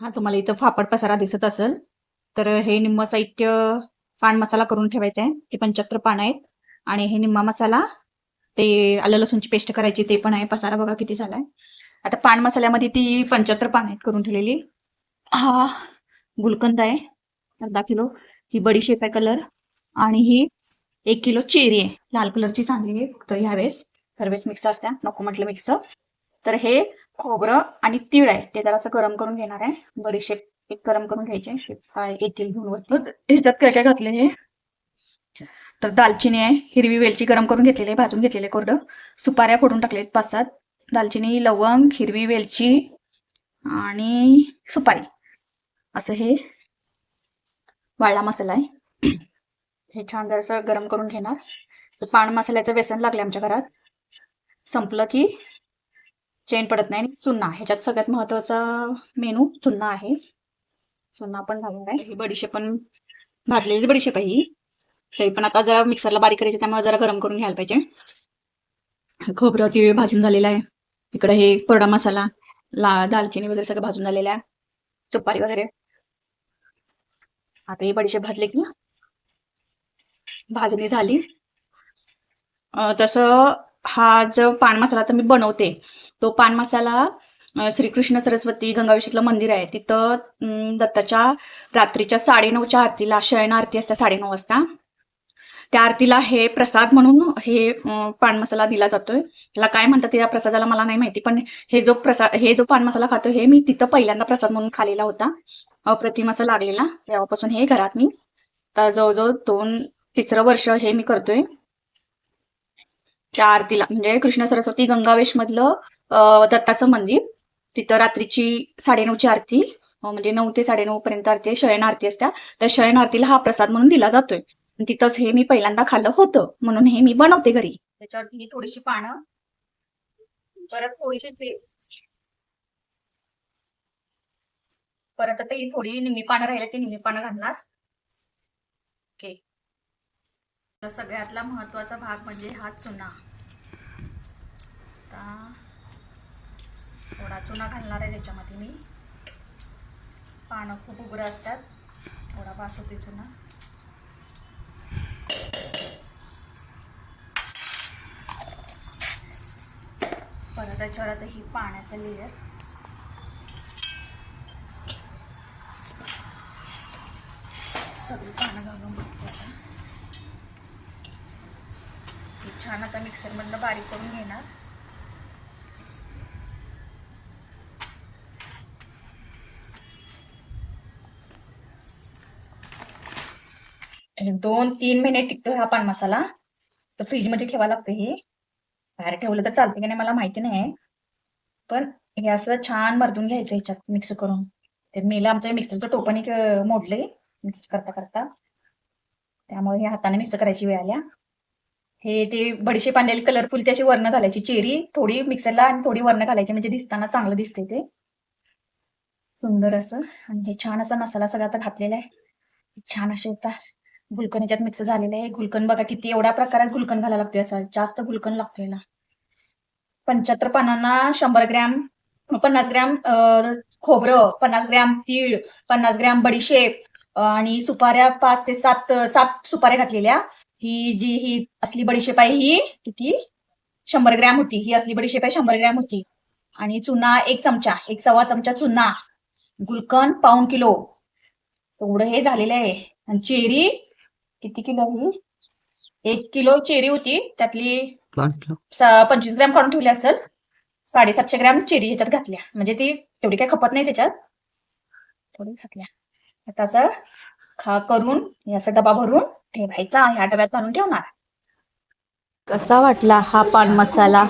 हा तुम्हाला इथं फापड पसारा दिसत असेल तर हे निम्म साहित्य पान मसाला करून ठेवायचा आहे ते पंच्याहत्तर पान आहेत. आणि हे निम्मा मसाला ते आलं लसूणची पेस्ट करायची ते पण आहे. पसारा बघा किती झालाय. आता पान मसाल्यामध्ये ती पंच्याहत्तर पान आहेत करून ठेवलेली. हा गुलकंद आहे अर्धा किलो. ही बडीशेप आहे कलर आणि ही एक किलो चेरी आहे. लाल कलरची चांगली आहे. फक्त ह्यावेळेस हरवेळेस मिक्स असत्या. नको म्हटलं मिक्स तर हे खोबरं आणि तीळ आहे. ते जरा असं गरम करून घेणार आहे. बडीशेप एक गरम करून घ्यायचे. काय येतील घेऊन ह्याच्यात काय काय घातले हे? तर दालचिनी आहे. हिरवी वेलची गरम करून घेतलेली आहे. भाजून घेतलेले कोरडं. सुपाऱ्या फोडून टाकले पाच सात. दालचिनी लवंग हिरवी वेलची आणि सुपारी. असं हे वाळला मसाला आहे. हे छान जरासं गरम करून घेणार. पान मसाल्याचं व्यसन लागले आमच्या घरात. संपलं की चेन पडत नाही. आणि चुन्ना ह्याच्यात सगळ्यात महत्त्वाचा मेनू चुन्ना आहे. चुन्ना पण घालून आहे ही बडीशेप पण भाजलेली बडीशेप आहे ही. तरी पण आता जरा मिक्सरला बारीक करायची त्यामुळे जरा गरम करून घ्यायला पाहिजे. खोबरं तीळ भाजून झालेला आहे. इकडे हे कोरडा मसाला ला दालचिनी वगैरे सगळं भाजून झालेलं आहे. सुपारी वगैरे. आता ही बडीशेप भाजले की भाजणी झाली. तसं हा जो पान मसाला तर मी बनवते तो पान मसाला श्रीकृष्ण सरस्वती गंगावेशीतलं मंदिर आहे. तिथं दत्ताच्या रात्रीच्या साडेनऊच्या आरतीला शयन आरती असते साडेनऊ वाजता. त्या आरतीला हे प्रसाद म्हणून हे पान मसाला दिला जातोय. त्याला काय म्हणतात या प्रसादाला मला नाही माहिती पण हे जो प्रसाद हे जो पान मसाला खातो हे मी तिथं पहिल्यांदा प्रसाद म्हणून खालेला होता. अप्रतिम असा लागलेला. तेव्हापासून हे घरात मी तर जवळजवळ दोन तिसरं वर्ष हे मी करतोय. त्या आरतीला म्हणजे कृष्ण सरस्वती गंगावेश मधलं दत्ताचं मंदिर. तिथं रात्रीची साडेनऊची आरती म्हणजे नऊ ते साडेनऊ पर्यंत आरती शयन आरती असत्या. तर शयन आरतीला हा प्रसाद म्हणून दिला जातोय. तिथंच हे मी पहिल्यांदा खाल्लं होतं म्हणून हे मी बनवते घरी. त्याच्यावरती ही थोडीशी पानं परत थोडीशी परत आता ही थोडी निम्मी पानं राहिले ती निम्मी पानं घालणार. ओके सगळ्यातला महत्त्वाचा भाग म्हणजे हा चुना. आता. थोडा चुना घालणार आहे त्याच्यामध्ये मी. पानं खूप उग्र असतात. थोडा पास होते चुना. परत त्याच्यावर आता ही पाण्याचं लेअर सगळी पानं घालून बघते आता. हे छान आता मिक्सरमधनं बारीक करून घेणार. दोन तीन महिने टिकतो हा पान मसाला. तर फ्रीजमध्ये ठेवायला लागतो हे. बाहेर ठेवलं तर चालते की नाही मला माहिती नाही. पण हे असं छान मर्दून घ्यायचं ह्याच्यात मिक्स करून. ते मेला आमचं मिक्सरचं टोपण एक मोडलंय. मिक्स करता करता. त्यामुळे हे हाताने मिक्स करायची वेळ आल्या. हे ते बडीशेप आणलेली कलरफुल त्याची वर्ण घालायची चेरी. थोडी मिक्सरला आणि थोडी वर्ण घालायची म्हणजे दिसताना चांगलं दिसते ते. सुंदर असं. आणि हे छान असा मसाला सगळा आता घातलेला आहे. छान असे आता गुलकन याच्यात मिक्स झालेलं आहे. गुलकन बघा किती एवढ्या प्रकारात गुलकन घालायला लागतोय असा. जास्त गुलकन लागतोय पंच्याहत्तर पानांना शंभर ग्रॅम पन्नास ग्रॅम खोबरं पन्नास ग्रॅम तीळ पन्नास ग्रॅम बडीशेप आणि सुपाऱ्या पाच ते सात सात सुपाऱ्या घातलेल्या. ही जी ही असली बडीशेप आहे ही किती? शंभर ग्रॅम होती. ही असली बडीशेप आहे शंभर ग्रॅम होती. आणि चुना एक चमचा एक सव्वा चमचा चुना. गुलकन पाऊन किलो. एवढं हे झालेलं आहे. आणि चेरी किती किलो आहे ही? एक किलो चेरी होती. त्यातली स- पंचवीस ग्रॅम काढून ठेवली असेल. साडेसातशे ग्रॅम चेरी ह्याच्यात घातल्या. म्हणजे ती तेवढी काय खपत नाही त्याच्यात. थोडी घातल्या. आता असं खा करून हे असं डबा भरून ठेवायचा. ह्या डब्यात आणून ठेवणार. कसा वाटला हा पान मसाला?